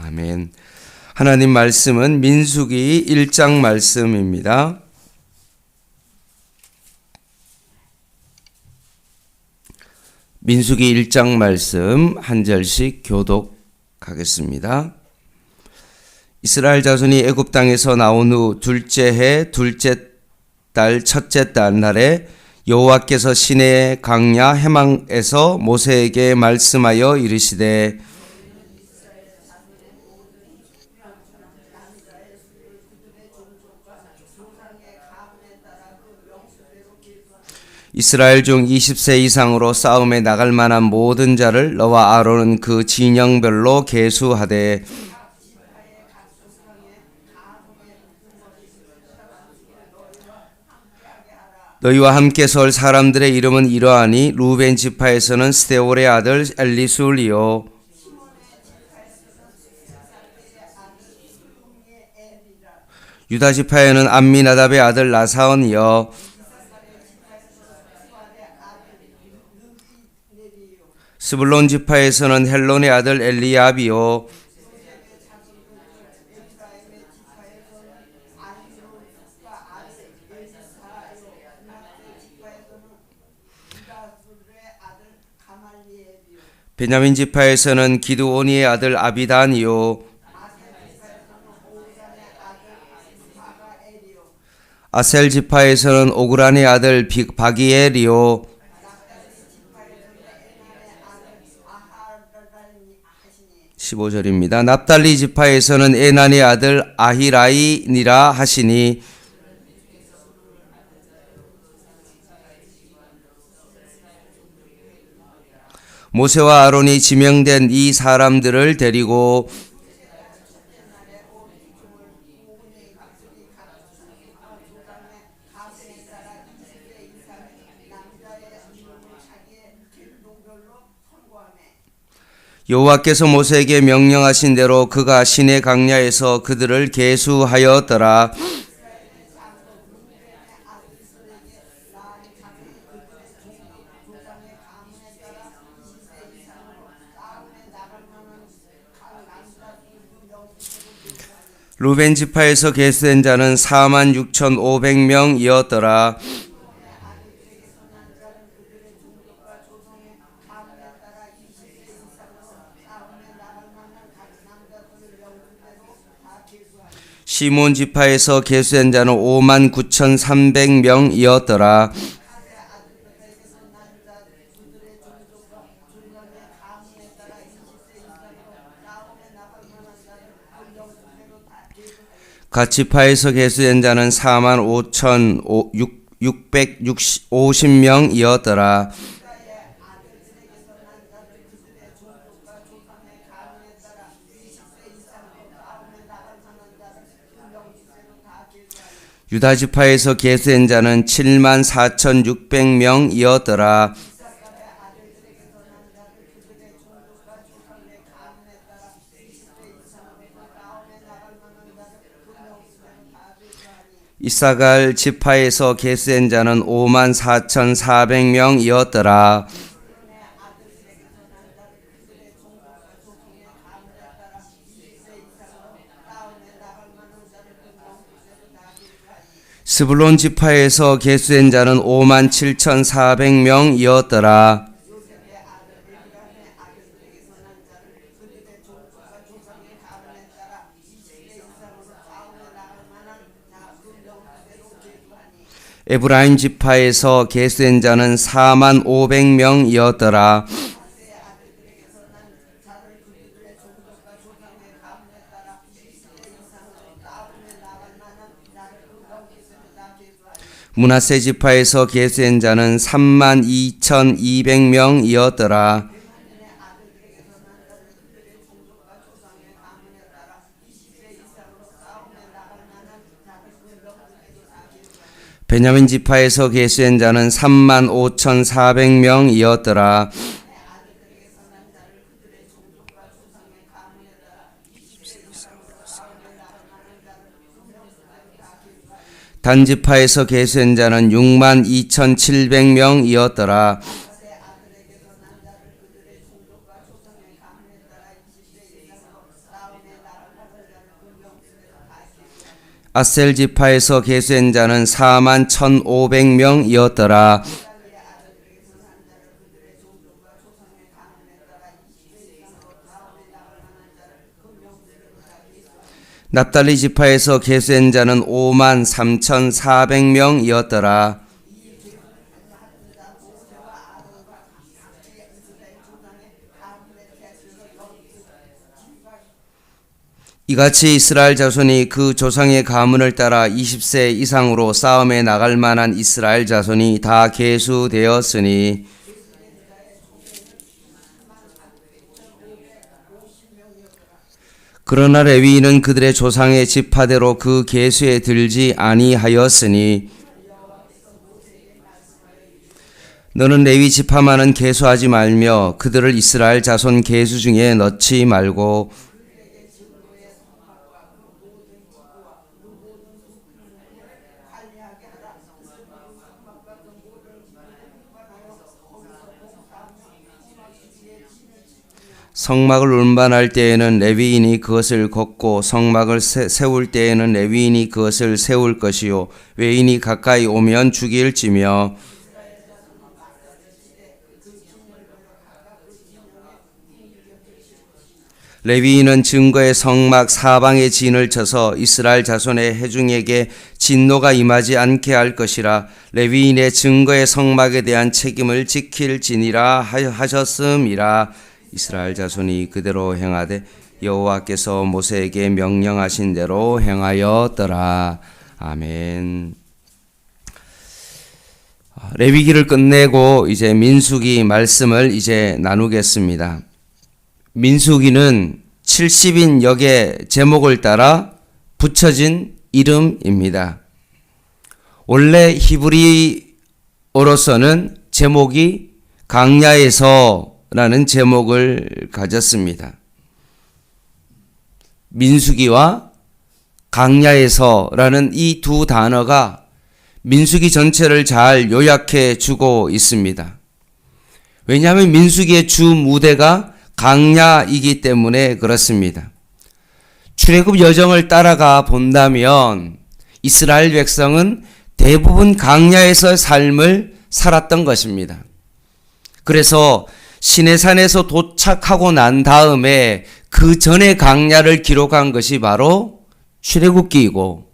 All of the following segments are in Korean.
아멘. 하나님 말씀은 민수기 1장 말씀입니다. 민수기 1장 말씀 한 절씩 교독하겠습니다. 이스라엘 자손이 애굽 땅에서 나온 후 둘째 해 둘째 달 첫째 달 날에 여호와께서 시내 강야 해망에서 모세에게 말씀하여 이르시되 이스라엘 중 20세 이상으로 싸움에 나갈 만한 모든 자를 너와 아론은 그 진영별로 계수하되 너희와 함께 설 사람들의 이름은 이러하니 루벤 지파에서는 스데올의 아들 엘리술이요. 유다 지파에는 암미나답의 아들 나사원이요 스불론 지파에서는 헬론의 아들 엘리압이요. 베냐민 지파에서는 기드오니의 아들 아비단이요. 아셀 지파에서는 오그란의 아들 비- 바기엘이요 15절입니다. 납달리 지파에서는 에난의 아들 아히라이니라 하시니 모세와 아론이 지명된 이 사람들을 데리고 여호와께서 모세에게 명령하신 대로 그가 시내 강야에서 그들을 계수하였더라. 루벤 지파에서 계수된 자는 4만 6,500명이었더라. 시몬 지파에서 계수된 자는 5만 9,300명이었더라. 가치파에서 계수된 자는 4만 5천 650명이었더라. 유다 지파에서 계수된 자는 7만 4,600명이었더라. 이사갈 지파에서 계수된 자는 5만 4,400명이었더라. 스불론 지파에서 계수된 자는 5만 7,400명이었더라. 에브라임 지파에서 계수된 자는 4만 500명이었더라. 문하세 지파에서 계수된 자는 3만 2,200명이었더라. 베냐민 지파에서 계수된 자는 3만 5,400명이었더라. 단지파에서 계수한 자는 6만 2,700명이었더라. 아셀 지파에서 계수한 자는 4만 1,500명이었더라. 납달리 지파에서 계수한 자는 5만 3,400명이었더라. 이같이 이스라엘 자손이 그 조상의 가문을 따라 20세 이상으로 싸움에 나갈 만한 이스라엘 자손이 다 계수되었으니 그러나 레위인은 그들의 조상의 지파대로 그 계수에 들지 아니하였으니 너는 레위 지파만은 계수하지 말며 그들을 이스라엘 자손 계수 중에 넣지 말고 성막을 운반할 때에는 레위인이 그것을 걷고 성막을 세, 세울 때에는 레위인이 그것을 세울 것이요. 외인이 가까이 오면 죽일지며 레위인은 증거의 성막 사방에 진을 쳐서 이스라엘 자손의 해중에게 진노가 임하지 않게 할 것이라 레위인의 증거의 성막에 대한 책임을 지킬지니라 하- 하셨음이라 이스라엘 자손이 그대로 행하되 여호와께서 모세에게 명령하신 대로 행하였더라 아멘. 레위기를 끝내고 이제 민수기 말씀을 이제 나누겠습니다. 민수기는 70인 역의 제목을 따라 붙여진 이름입니다. 원래 히브리어로서는 제목이 강야에서 라는 제목을 가졌습니다. 민수기와 강야에서라는 이 두 단어가 민수기 전체를 잘 요약해 주고 있습니다. 왜냐하면 민수기의 주 무대가 강야이기 때문에 그렇습니다. 출애굽 여정을 따라가 본다면 이스라엘 백성은 대부분 강야에서 삶을 살았던 것입니다. 그래서 시내산에서 도착하고 난 다음에 그 전에 강야를 기록한 것이 바로 출애굽기이고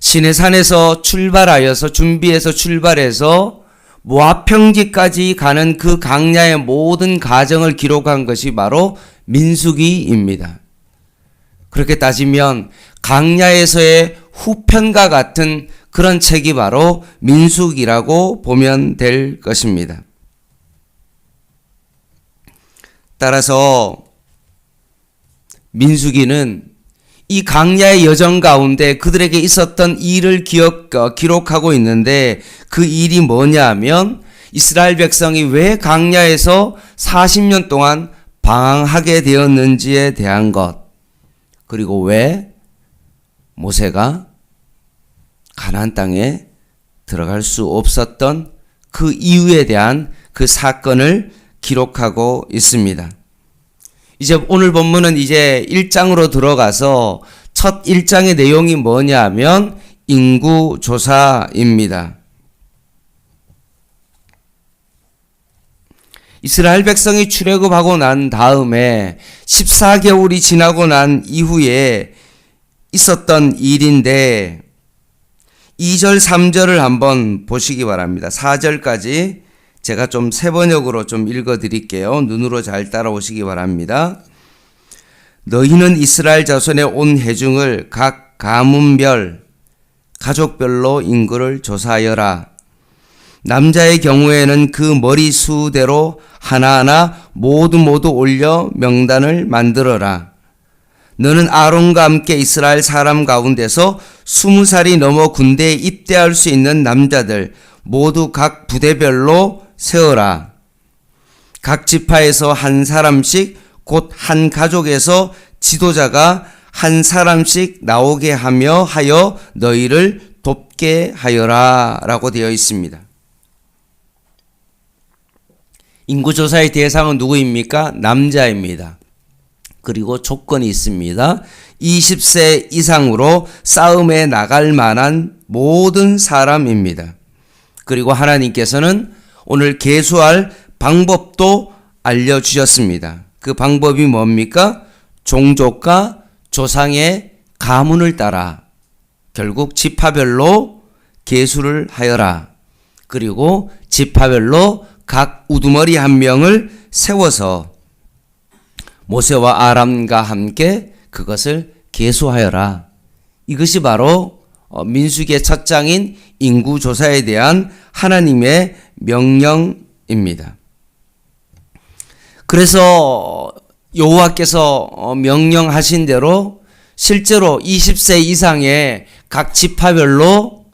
시내산에서 출발하여서 준비해서 출발해서 모압 평지까지 가는 그 강야의 모든 과정을 기록한 것이 바로 민수기입니다. 그렇게 따지면 강야에서의 후편과 같은 그런 책이 바로 민수기라고 보면 될 것입니다. 따라서 민수기는 이 강야의 여정 가운데 그들에게 있었던 일을 기억, 어, 기록하고 있는데 그 일이 뭐냐 하면 이스라엘 백성이 왜 강야에서 40년 동안 방황하게 되었는지에 대한 것 그리고 왜 모세가 가나안 땅에 들어갈 수 없었던 그 이유에 대한 그 사건을 기록하고 있습니다. 이제 오늘 본문은 이제 1장으로 들어가서 첫 1장의 내용이 뭐냐 하면 인구 조사입니다. 이스라엘 백성이 출애굽하고 난 다음에 14개월이 지나고 난 이후에 있었던 일인데 2절 3절을 한번 보시기 바랍니다. 4절까지 제가 좀 세 번역으로 좀 읽어 드릴게요. 눈으로 잘 따라오시기 바랍니다. 너희는 이스라엘 자손의 온 회중을 각 가문별 가족별로 인구를 조사하여라. 남자의 경우에는 그 머리 수대로 하나하나 모두 모두 올려 명단을 만들어라. 너는 아론과 함께 이스라엘 사람 가운데서 스무 살이 넘어 군대에 입대할 수 있는 남자들 모두 각 부대별로 세워라. 각 지파에서 한 사람씩 곧 한 가족에서 지도자가 한 사람씩 나오게 하며 하여 너희를 돕게 하여라 라고 되어 있습니다. 인구조사의 대상은 누구입니까? 남자입니다. 그리고 조건이 있습니다. 20세 이상으로 싸움에 나갈 만한 모든 사람입니다. 그리고 하나님께서는 오늘 계수할 방법도 알려주셨습니다. 그 방법이 뭡니까? 종족과 조상의 가문을 따라 결국 지파별로 계수를 하여라. 그리고 지파별로 각 우두머리 한 명을 세워서 모세와 아람과 함께 그것을 계수하여라. 이것이 바로 어, 민수기의 첫 장인 인구 조사에 대한 하나님의 명령입니다. 그래서 여호와께서 어, 명령하신 대로 실제로 20세 이상의 각 지파별로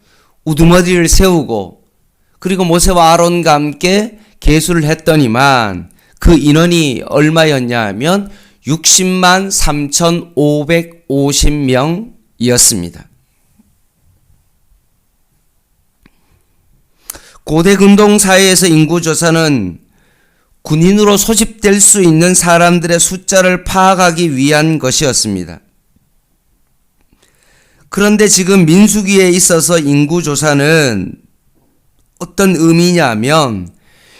우두머리를 세우고 그리고 모세와 아론과 함께 계수를 했더니만 그 인원이 얼마였냐 하면 60만 3,550명이었습니다. 고대 근동 사회에서 인구 조사는 군인으로 소집될 수 있는 사람들의 숫자를 파악하기 위한 것이었습니다. 그런데 지금 민수기에 있어서 인구 조사는 어떤 의미냐면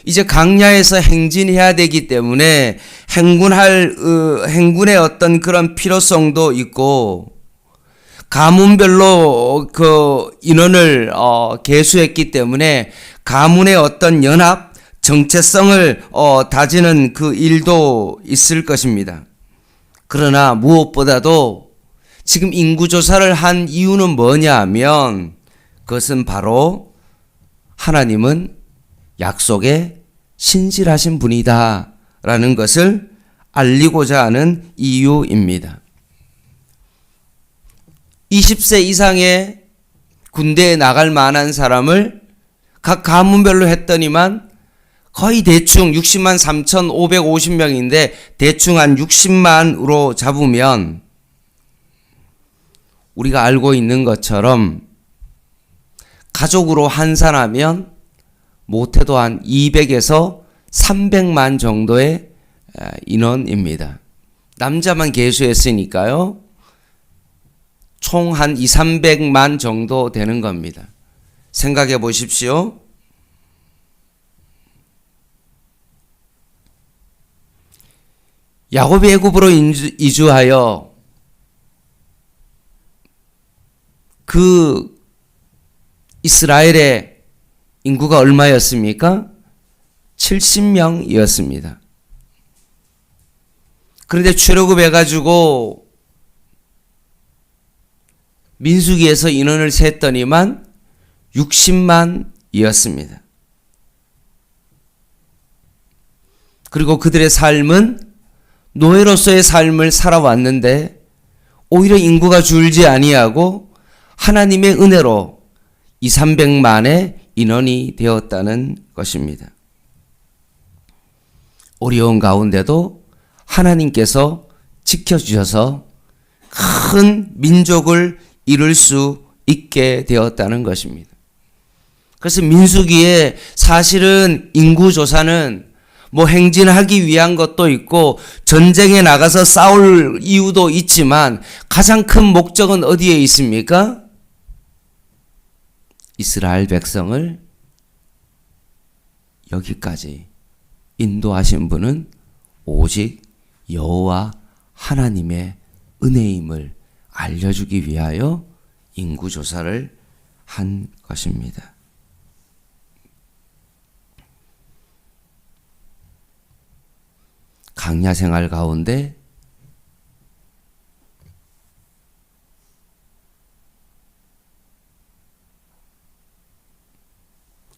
이제 강야에서 행진해야 되기 때문에 행군할 어, 행군의 어떤 그런 필요성도 있고 가문별로 그 인원을 어, 계수했기 때문에 가문의 어떤 연합 정체성을 어, 다지는 그 일도 있을 것입니다. 그러나 무엇보다도 지금 인구 조사를 한 이유는 뭐냐 하면 그것은 바로 하나님은 약속에 신실하신 분이다 라는 것을 알리고자 하는 이유입니다. 20세 이상의 군대에 나갈 만한 사람을 각 가문별로 했더니만 거의 대충 60만 3,550명인데 대충 한 60만으로 잡으면 우리가 알고 있는 것처럼 가족으로 환산하면 못해도 한 200에서 300만 정도의 인원입니다. 남자만 계수했으니까요. 총 한 2, 300만 정도 되는 겁니다. 생각해 보십시오. 야곱이 애굽으로 이주하여 그 이스라엘의 인구가 얼마였습니까? 70명이었습니다. 그런데 출애굽해 가지고 민수기에서 인원을 셌더니만 60만이었습니다. 그리고 그들의 삶은 노예로서의 삶을 살아왔는데 오히려 인구가 줄지 아니하고 하나님의 은혜로 2, 300만의 인원이 되었다는 것입니다. 어려운 가운데도 하나님께서 지켜주셔서 큰 민족을 이룰 수 있게 되었다는 것입니다. 그래서 민수기에 사실은 인구조사는 뭐 행진하기 위한 것도 있고 전쟁에 나가서 싸울 이유도 있지만 가장 큰 목적은 어디에 있습니까? 이스라엘 백성을 여기까지 인도하신 분은 오직 여호와 하나님의 은혜임을 알려주기 위하여 인구 조사를 한 것입니다. 강야 생활 가운데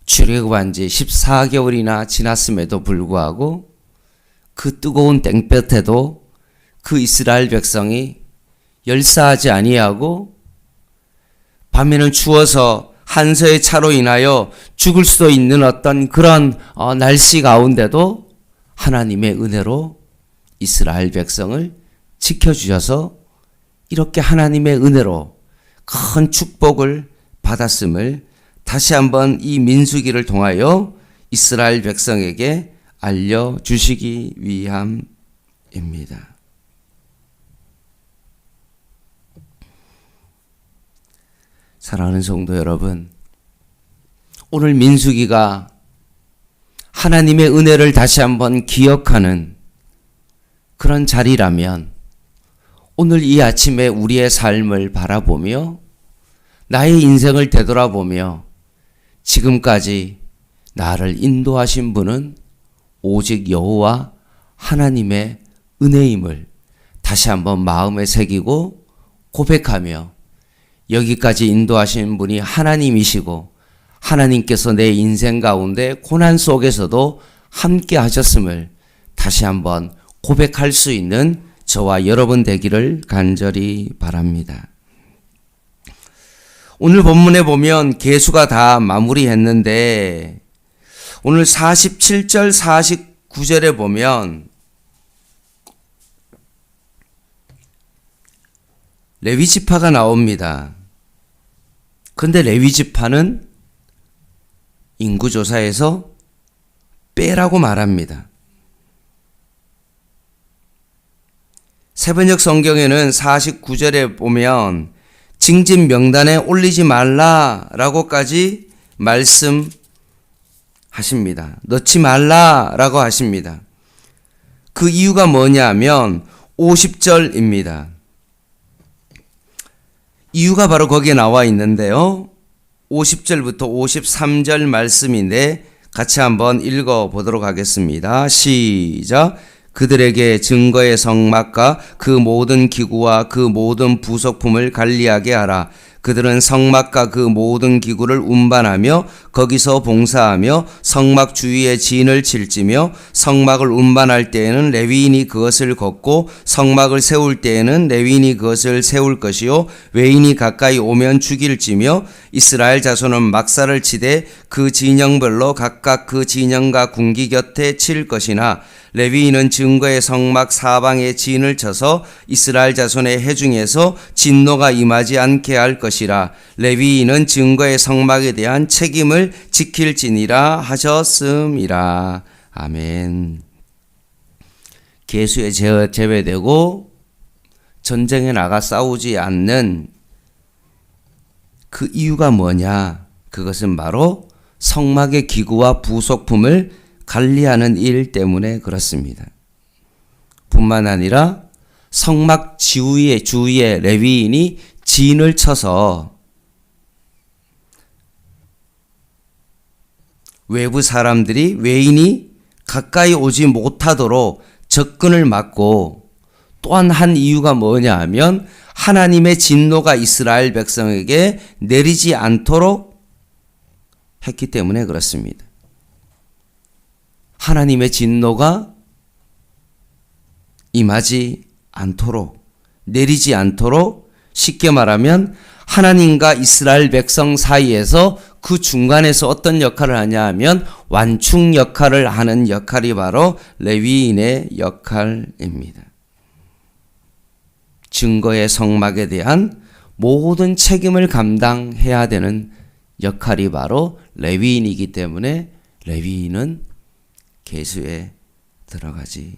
출애굽한 지 14개월이나 지났음에도 불구하고 그 뜨거운 땡볕에도 그 이스라엘 백성이 열사하지 아니하고 밤에는 추워서 한서의 차로 인하여 죽을 수도 있는 어떤 그런 어, 날씨 가운데도 하나님의 은혜로 이스라엘 백성을 지켜주셔서 이렇게 하나님의 은혜로 큰 축복을 받았음을 다시 한번 이 민수기를 통하여 이스라엘 백성에게 알려주시기 위함입니다. 사랑하는 성도 여러분, 오늘 민수기가 하나님의 은혜를 다시 한번 기억하는 그런 자리라면 오늘 이 아침에 우리의 삶을 바라보며 나의 인생을 되돌아보며 지금까지 나를 인도하신 분은 오직 여호와 하나님의 은혜임을 다시 한번 마음에 새기고 고백하며 여기까지 인도하신 분이 하나님이시고 하나님께서 내 인생 가운데 고난 속에서도 함께 하셨음을 다시 한번 고백할 수 있는 저와 여러분 되기를 간절히 바랍니다. 오늘 본문에 보면 개수가 다 마무리했는데 오늘 47절 49절에 보면 레위 지파가 나옵니다. 근데 레위 지파는 인구 조사에서 빼라고 말합니다. 세번역 성경에는 49절에 보면 징집 명단에 올리지 말라라고까지 말씀하십니다. 넣지 말라라고 하십니다. 그 이유가 뭐냐면 50절입니다. 이유가 바로 거기에 나와 있는데요. 50절부터 53절 말씀인데 같이 한번 읽어 보도록 하겠습니다. 시작. 그들에게 증거의 성막과 그 모든 기구와 그 모든 부속품을 관리하게 하라. 그들은 성막과 그 모든 기구를 운반하며 거기서 봉사하며 성막 주위에 진을 칠지며 성막을 운반할 때에는 레위인이 그것을 걷고 성막을 세울 때에는 레위인이 그것을 세울 것이요 외인이 가까이 오면 죽일지며 이스라엘 자손은 막사를 치되 그 진영별로 각각 그 진영과 궁기 곁에 칠 것이나 레위인은 증거의 성막 사방에 진을 쳐서 이스라엘 자손의 해중에서 진노가 임하지 않게 할 것이라 레위인은 증거의 성막에 대한 책임을 지킬지니라 하셨음이라 아멘. 개수에 제외되고 전쟁에 나가 싸우지 않는 그 이유가 뭐냐? 그것은 바로 성막의 기구와 부속품을 관리하는 일 때문에 그렇습니다. 뿐만 아니라 성막 주위에 주위에 레위인이 진을 쳐서 외부 사람들이 외인이 가까이 오지 못하도록 접근을 막고 또한 한 이유가 뭐냐 하면 하나님의 진노가 이스라엘 백성에게 내리지 않도록 했기 때문에 그렇습니다. 하나님의 진노가 임하지 않도록 내리지 않도록 쉽게 말하면 하나님과 이스라엘 백성 사이에서 그 중간에서 어떤 역할을 하냐 하면 완충 역할을 하는 역할이 바로 레위인의 역할입니다. 증거의 성막에 대한 모든 책임을 감당해야 되는 역할이 바로 레위인이기 때문에 레위인은 계수에 들어가지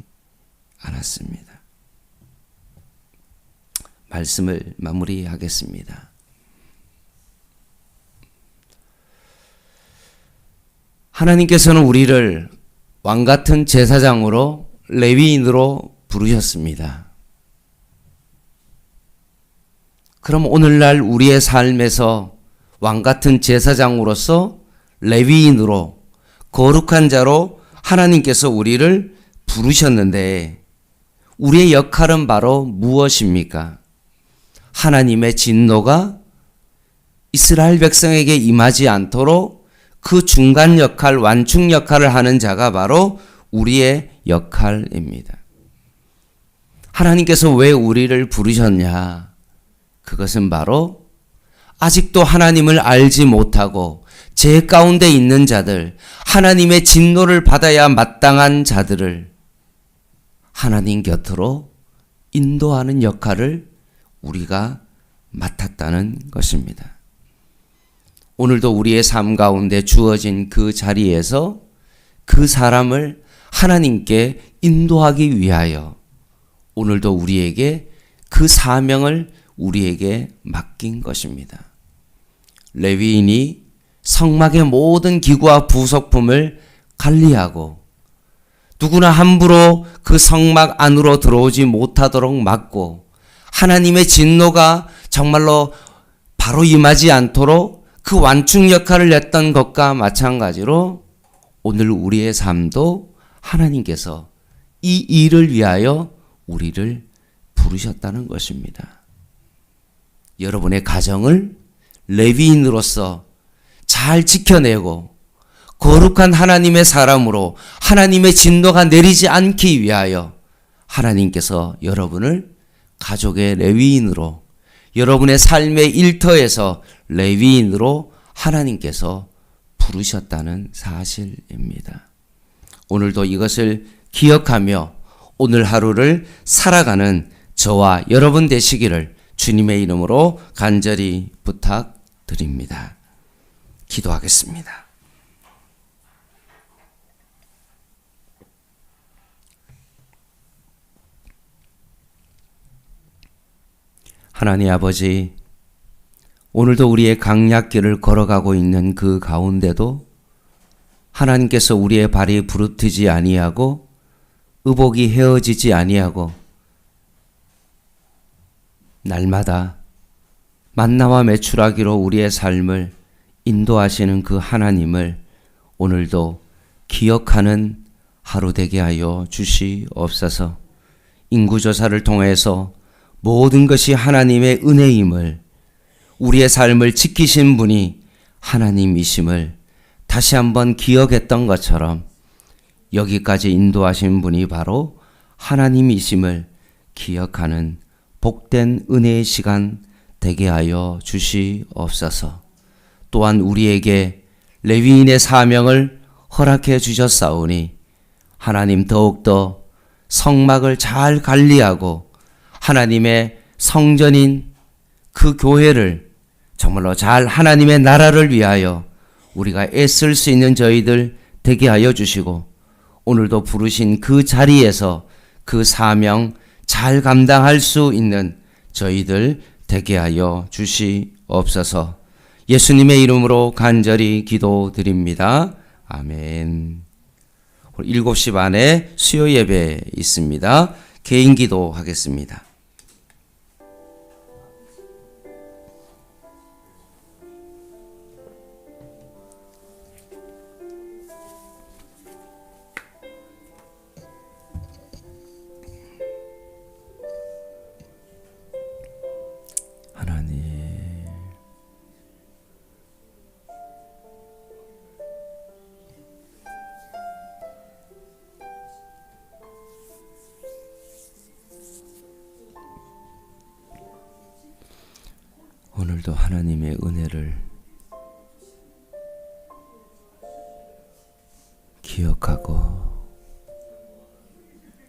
않았습니다. 말씀을 마무리하겠습니다. 하나님께서는 우리를 왕 같은 제사장으로 레위인으로 부르셨습니다. 그럼 오늘날 우리의 삶에서 왕 같은 제사장으로서 레위인으로 거룩한 자로 하나님께서 우리를 부르셨는데 우리의 역할은 바로 무엇입니까? 하나님의 진노가 이스라엘 백성에게 임하지 않도록 그 중간 역할, 완충 역할을 하는 자가 바로 우리의 역할입니다. 하나님께서 왜 우리를 부르셨냐? 그것은 바로 아직도 하나님을 알지 못하고 제 가운데 있는 자들, 하나님의 진노를 받아야 마땅한 자들을 하나님 곁으로 인도하는 역할을 우리가 맡았다는 것입니다. 오늘도 우리의 삶 가운데 주어진 그 자리에서 그 사람을 하나님께 인도하기 위하여 오늘도 우리에게 그 사명을 우리에게 맡긴 것입니다. 레위인이 성막의 모든 기구와 부속품을 관리하고 누구나 함부로 그 성막 안으로 들어오지 못하도록 막고 하나님의 진노가 정말로 바로 임하지 않도록 그 완충 역할을 했던 것과 마찬가지로 오늘 우리의 삶도 하나님께서 이 일을 위하여 우리를 부르셨다는 것입니다. 여러분의 가정을 레위인으로서 잘 지켜내고 거룩한 하나님의 사람으로 하나님의 진노가 내리지 않기 위하여 하나님께서 여러분을 가족의 레위인으로 여러분의 삶의 일터에서 레위인으로 하나님께서 부르셨다는 사실입니다. 오늘도 이것을 기억하며 오늘 하루를 살아가는 저와 여러분 되시기를 주님의 이름으로 간절히 부탁드립니다. 기도하겠습니다. 하나님 아버지, 오늘도 우리의 강약길을 걸어가고 있는 그 가운데도 하나님께서 우리의 발이 부르트지 아니하고 의복이 헤어지지 아니하고 날마다 만나와 매출하기로 우리의 삶을 인도하시는 그 하나님을 오늘도 기억하는 하루 되게 하여 주시옵소서. 인구조사를 통해서 모든 것이 하나님의 은혜임을 우리의 삶을 지키신 분이 하나님이심을 다시 한번 기억했던 것처럼 여기까지 인도하신 분이 바로 하나님이심을 기억하는 복된 은혜의 시간 되게 하여 주시옵소서. 또한 우리에게 레위인의 사명을 허락해 주셨사오니 하나님 더욱더 성막을 잘 관리하고 하나님의 성전인 그 교회를 정말로 잘 하나님의 나라를 위하여 우리가 애쓸 수 있는 저희들 되게 하여 주시고 오늘도 부르신 그 자리에서 그 사명 잘 감당할 수 있는 저희들 되게 하여 주시옵소서. 예수님의 이름으로 간절히 기도드립니다. 아멘. 7시 반에 수요 예배 있습니다. 개인 기도 하겠습니다. 오늘도 하나님의 은혜를 기억하고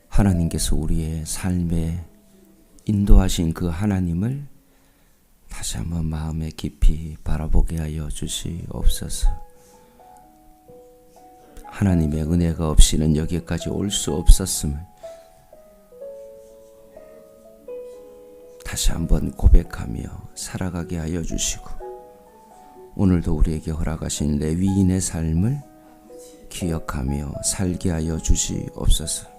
하나님께서 우리의 삶에 인도하신 그 하나님을 다시 한번 마음에 깊이 바라보게 하여 주시옵소서. 하나님의 은혜가 없이는 여기까지 올 수 없었음을 다시 한번 고백하며 살아가게 하여 주시고 오늘도 우리에게 허락하신 레위인의 삶을 기억하며 살게 하여 주시옵소서.